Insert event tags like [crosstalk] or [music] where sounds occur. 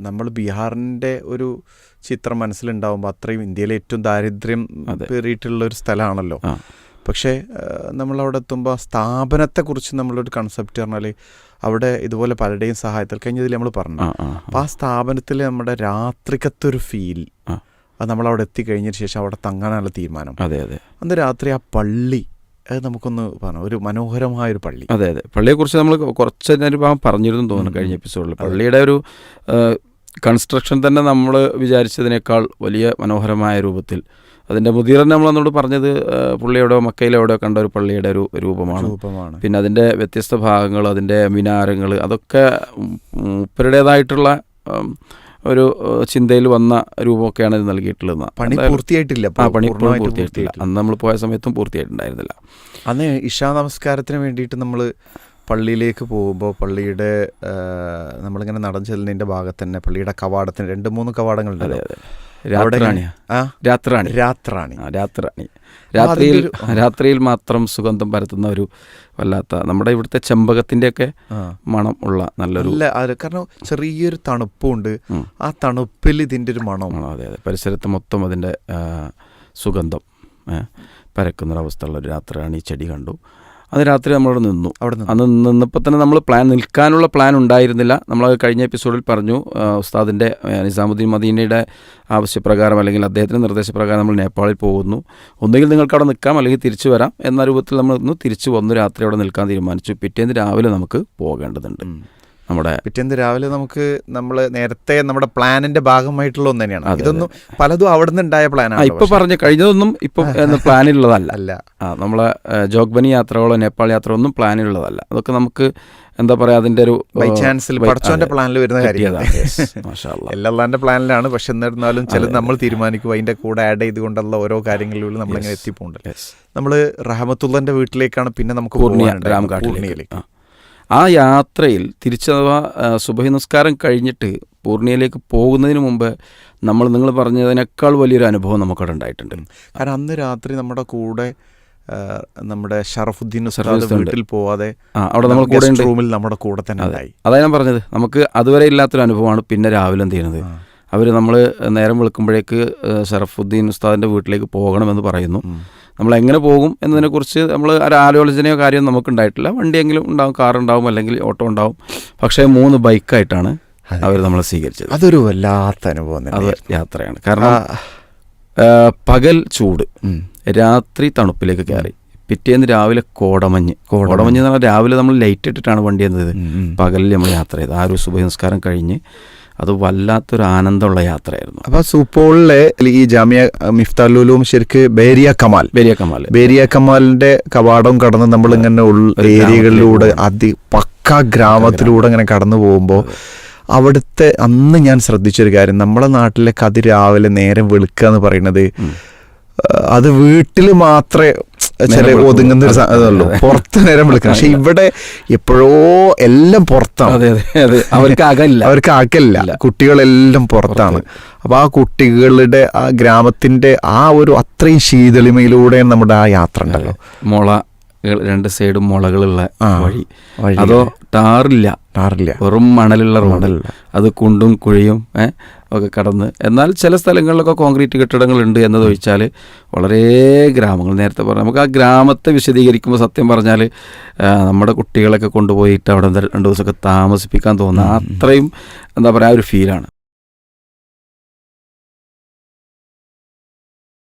നമ്മൾ ബീഹാറിന്റെ ഒരു ചിത്രം മനസ്സിലുണ്ടാവുമ്പോൾ അത്രയും ഇന്ത്യയിലെ ഏറ്റവും ദാരിദ്ര്യം. പേറിയിട്ടുള്ള ഒരു സ്ഥലമാണല്ലോ. പക്ഷേ നമ്മളവിടെ എത്തുമ്പോൾ സ്ഥാപനത്തെക്കുറിച്ച് നമ്മളൊരു കൺസെപ്റ്റ് പറഞ്ഞാൽ അവിടെ ഇതുപോലെ പലരുടെയും സഹായത്തിൽ കഴിഞ്ഞതിൽ നമ്മൾ പറഞ്ഞു. ആ ആ അപ്പോൾ ആ സ്ഥാപനത്തിൽ നമ്മുടെ രാത്രിക്കത്തെ ഒരു ഫീൽ. അത് നമ്മളവിടെ എത്തിക്കഴിഞ്ഞതിന് ശേഷം അവിടെ തങ്ങാനുള്ള തീരുമാനം. അതെ അതെ. അന്ന് രാത്രി ആ പള്ളി അത് നമുക്കൊന്ന് പറഞ്ഞു ഒരു മനോഹരമായ ഒരു പള്ളി. അതെ അതെ. പള്ളിയെക്കുറിച്ച് നമ്മൾ കുറച്ച് ഭാഗം പറഞ്ഞിരുന്നു തോന്നുന്നു കഴിഞ്ഞ എപ്പിസോഡിൽ പള്ളിയുടെ ഒരു കൺസ്ട്രക്ഷൻ തന്നെ നമ്മൾ വിചാരിച്ചതിനേക്കാൾ വലിയ മനോഹരമായ രൂപത്തിൽ. അതിന്റെ മുതിരൻ നമ്മൾ നമ്മളോട് പറഞ്ഞത് പുള്ളിയുടെ എവിടെയോ കണ്ട ഒരു പള്ളിയുടെ ഒരു രൂപമാണ്. രൂപമാണ്. പിന്നെ അതിന്റെ വ്യത്യസ്ത ഭാഗങ്ങൾ അതിന്റെ മിനാരങ്ങൾ അതൊക്കെ മുപ്പരുടേതായിട്ടുള്ള ഒരു ചിന്തയിൽ വന്ന രൂപമൊക്കെയാണ് ഇത് നൽകിയിട്ടുള്ളത്. പണി പൂർത്തിയായിട്ടില്ല. ആ പണി പൂർത്തിയായിട്ടില്ല. അന്ന് നമ്മൾ പോയ സമയത്തും പൂർത്തിയായിട്ടുണ്ടായിരുന്നില്ല. അന്ന് ഇഷാ നമസ്കാരത്തിന് വേണ്ടിയിട്ട് നമ്മൾ പള്ളിയിലേക്ക് പോകുമ്പോൾ പള്ളിയുടെ നമ്മളിങ്ങനെ നടന്നു ചെല്ലുന്നതിന്റെ ഭാഗത്ത് തന്നെ പള്ളിയുടെ കവാടത്തിന് രണ്ട് മൂന്ന് ആ? രാത്രാണി. രാത്രാണി. ആ, രാത്രാണി. രാത്രിയിൽ രാത്രിയിൽ മാത്രം സുഗന്ധം പരത്തുന്ന ഒരു വല്ലാത്ത നമ്മുടെ ഇവിടുത്തെ ചെമ്പകത്തിന്റെയൊക്കെ ഒക്കെ മണം ഉള്ള നല്ലൊരു കാരണം ചെറിയൊരു തണുപ്പുണ്ട്. ആ തണുപ്പിൽ ഇതിന്റെ ഒരു മണം. അതെ അതെ. പരിസരത്ത് മൊത്തം അതിന്റെ സുഗന്ധം പരക്കുന്നൊരവസ്ഥ ഉള്ള ഒരു രാത്രിയാണ് ഈ ചെടി കണ്ടു. അത് രാത്രി നമ്മളവിടെ നിന്നു. അവിടെ നിന്ന്. അന്ന് നിന്നപ്പോൾ തന്നെ നമ്മൾ പ്ലാൻ നിൽക്കാനുള്ള പ്ലാൻ ഉണ്ടായിരുന്നില്ല. നമ്മൾ കഴിഞ്ഞ എപ്പിസോഡിൽ പറഞ്ഞു ഉസ്താദിന്റെ നിസാമുദ്ദീൻ മദീനയുടെ ആവശ്യപ്രകാരം അല്ലെങ്കിൽ അദ്ദേഹത്തിന്റെ നിർദ്ദേശപ്രകാരം നമ്മൾ നേപ്പാളിൽ പോകുന്നു. ഒന്നുകിൽ നിങ്ങൾക്ക് അവിടെ നിൽക്കാം അല്ലെങ്കിൽ തിരിച്ചു വരാം. എന്ന രൂപത്തിൽ നമ്മൾ ഇന്ന് തിരിച്ചു വന്നു രാത്രി അവിടെ നിൽക്കാൻ തീരുമാനിച്ചു. പിറ്റേന്ന് രാവിലെ നമുക്ക് പോകേണ്ടതുണ്ട്. നമ്മുടെ പിറ്റേന്ന് രാവിലെ നമുക്ക് നമ്മൾ നേരത്തെ നമ്മുടെ പ്ലാനിന്റെ ഭാഗമായിട്ടുള്ള ഒന്ന് തന്നെയാണ്. ഇതൊന്നും പലതും അവിടെ നിന്ന് ഉണ്ടായ ആ പ്ലാനാണ് ഇപ്പൊ പറഞ്ഞു കഴിഞ്ഞതൊന്നും ഇപ്പം [laughs] പ്ലാനിലുള്ളതല്ല. അല്ല. നമ്മളെ ജോഗ്ബനി യാത്രകളോ നേപ്പാൾ യാത്ര ഒന്നും പ്ലാനിലുള്ളതല്ല. അതൊക്കെ നമുക്ക് എന്താ പറയാ അതിന്റെ ഒരു ബൈ ചാൻസിൽ ബൈ- പ്ലാനിൽ വരുന്ന കാര്യമാണ്. [laughs] എല്ലാന്റെ പ്ലാനിലാണ്. പക്ഷെ എന്നിരുന്നാലും ചിലത് നമ്മൾ തീരുമാനിക്കും. അതിന്റെ കൂടെ ആഡ് ചെയ്തുകൊണ്ടുള്ള ഓരോ കാര്യങ്ങളിലൂടെ നമ്മളിങ്ങനെ. എത്തിപ്പോണ്ടല്ലോ. നമ്മൾ റഹമത്തുള്ളന്റെ വീട്ടിലേക്കാണ് പിന്നെ നമുക്ക് പൂർണിയയിലേക്ക്. ആ. യാത്രയിൽ തിരിച്ചഥവാ സുബഹി നമസ്കാരം കഴിഞ്ഞിട്ട് പൂർണിയയിലേക്ക് പോകുന്നതിന് മുമ്പ് നമ്മൾ നിങ്ങൾ പറഞ്ഞതിനേക്കാൾ വലിയൊരു അനുഭവം നമുക്കവിടെ ഉണ്ടായിട്ടുണ്ട്. കാരണം അന്ന് രാത്രി നമ്മുടെ കൂടെ നമ്മുടെ ഷറഫുദ്ദീൻ വീട്ടിൽ പോവാതെ അവിടെ നമ്മൾ കൂടെ റൂമിൽ നമ്മുടെ കൂടെ തന്നെ. ഉണ്ടായി. അതാണ് ഞാൻ പറഞ്ഞത്. നമുക്ക് അതുവരെ ഇല്ലാത്തൊരു അനുഭവമാണ് പിന്നെ രാവിലെ എന്ത് ചെയ്യുന്നത്. അവർ നമ്മൾ നേരം വെളുക്കുമ്പോഴേക്ക് ഷറഫുദ്ദീൻ ഉസ്താദിന്റെ വീട്ടിലേക്ക് പോകണമെന്ന് പറയുന്നു. നമ്മൾ എങ്ങനെ പോകും എന്നതിനെക്കുറിച്ച് നമ്മൾ ഒരു ആലോചനയോ കാര്യമോ നമുക്കുണ്ടായിട്ടില്ല. വണ്ടിയെങ്കിലും ഉണ്ടാവും കാർ ഉണ്ടാവും അല്ലെങ്കിൽ ഓട്ടോ ഉണ്ടാവും. പക്ഷേ മൂന്ന് ബൈക്കായിട്ടാണ്. അവർ നമ്മളെ സ്വീകരിച്ചത്. അതൊരു വല്ലാത്ത അനുഭവം അത് യാത്രയാണ്. കാരണം പകൽ ചൂട്. രാത്രി തണുപ്പിലേക്ക് കയറി. പിറ്റേന്ന് രാവിലെ കോടമഞ്ഞ്. കോടമഞ്ഞ്. എന്ന് പറഞ്ഞാൽ രാവിലെ നമ്മൾ ലൈറ്റ് ഇട്ടിട്ടാണ് വണ്ടി എന്നത്. പകലിൽ നമ്മൾ യാത്ര ചെയ്ത് ആ ഒരു സുബഹി നിസ്കാരം കഴിഞ്ഞ് അത് വല്ലാത്തൊരു ആനന്ദമുള്ള യാത്രയായിരുന്നു. അപ്പൊ സുപ്പോളിലെ ഈ ജാമിയ മിഫ്താലുലും ശരിക്ക് ബേരിയ കമാൽ. ബേരിയ കമാൽ. ബേരിയ കമാലിന്റെ കവാടം കടന്ന് നമ്മൾ ഇങ്ങനെ ഏരിയകളിലൂടെ അതി പക്ക ഗ്രാമത്തിലൂടെ ഇങ്ങനെ കടന്നു പോകുമ്പോൾ അവിടുത്തെ അന്ന് ഞാൻ ശ്രദ്ധിച്ചൊരു കാര്യം. നമ്മളെ നാട്ടിലെ കതി രാവിലെ നേരം വെളുക്കുക എന്ന് പറയുന്നത് അത് വീട്ടിൽ മാത്രമേ ചില ഒതുങ്ങുന്ന ഒരു. ഇതുള്ളൂ പുറത്ത് നേരം വിളിക്കണം. പക്ഷെ ഇവിടെ എപ്പോഴോ എല്ലാം പുറത്താണ്. അവർക്ക് അകലില്ല. അവർക്ക് ആക്കല്ല കുട്ടികളെല്ലാം പുറത്താണ്. അപ്പൊ ആ കുട്ടികളുടെ ആ ഗ്രാമത്തിന്റെ ആ ഒരു അത്രയും ശീതളിമയിലൂടെ നമ്മുടെ ആ യാത്ര ഉണ്ടല്ലോ. മുള രണ്ട് സൈഡും മുളകളുള്ള വഴി. അതോ ടാറില്ല? ടാറില്ല. വെറും മണലുള്ള റോഡ്. മണലുള്ള. അത് കുണ്ടും കുഴിയും ഒക്കെ കടന്ന്. എന്നാൽ ചില സ്ഥലങ്ങളിലൊക്കെ കോൺക്രീറ്റ് കെട്ടിടങ്ങളുണ്ട് എന്നതൊഴിച്ചാൽ വളരെ ഗ്രാമങ്ങൾ. നേരത്തെ പറഞ്ഞു നമുക്ക് ആ ഗ്രാമത്തെ വിശദീകരിക്കുമ്പോൾ സത്യം പറഞ്ഞാൽ നമ്മുടെ കുട്ടികളൊക്കെ കൊണ്ടുപോയിട്ട് അവിടെ രണ്ട് ദിവസമൊക്കെ താമസിപ്പിക്കാൻ തോന്നുന്ന അത്രയും എന്താ പറയുക ആ ഒരു ഫീലാണ്.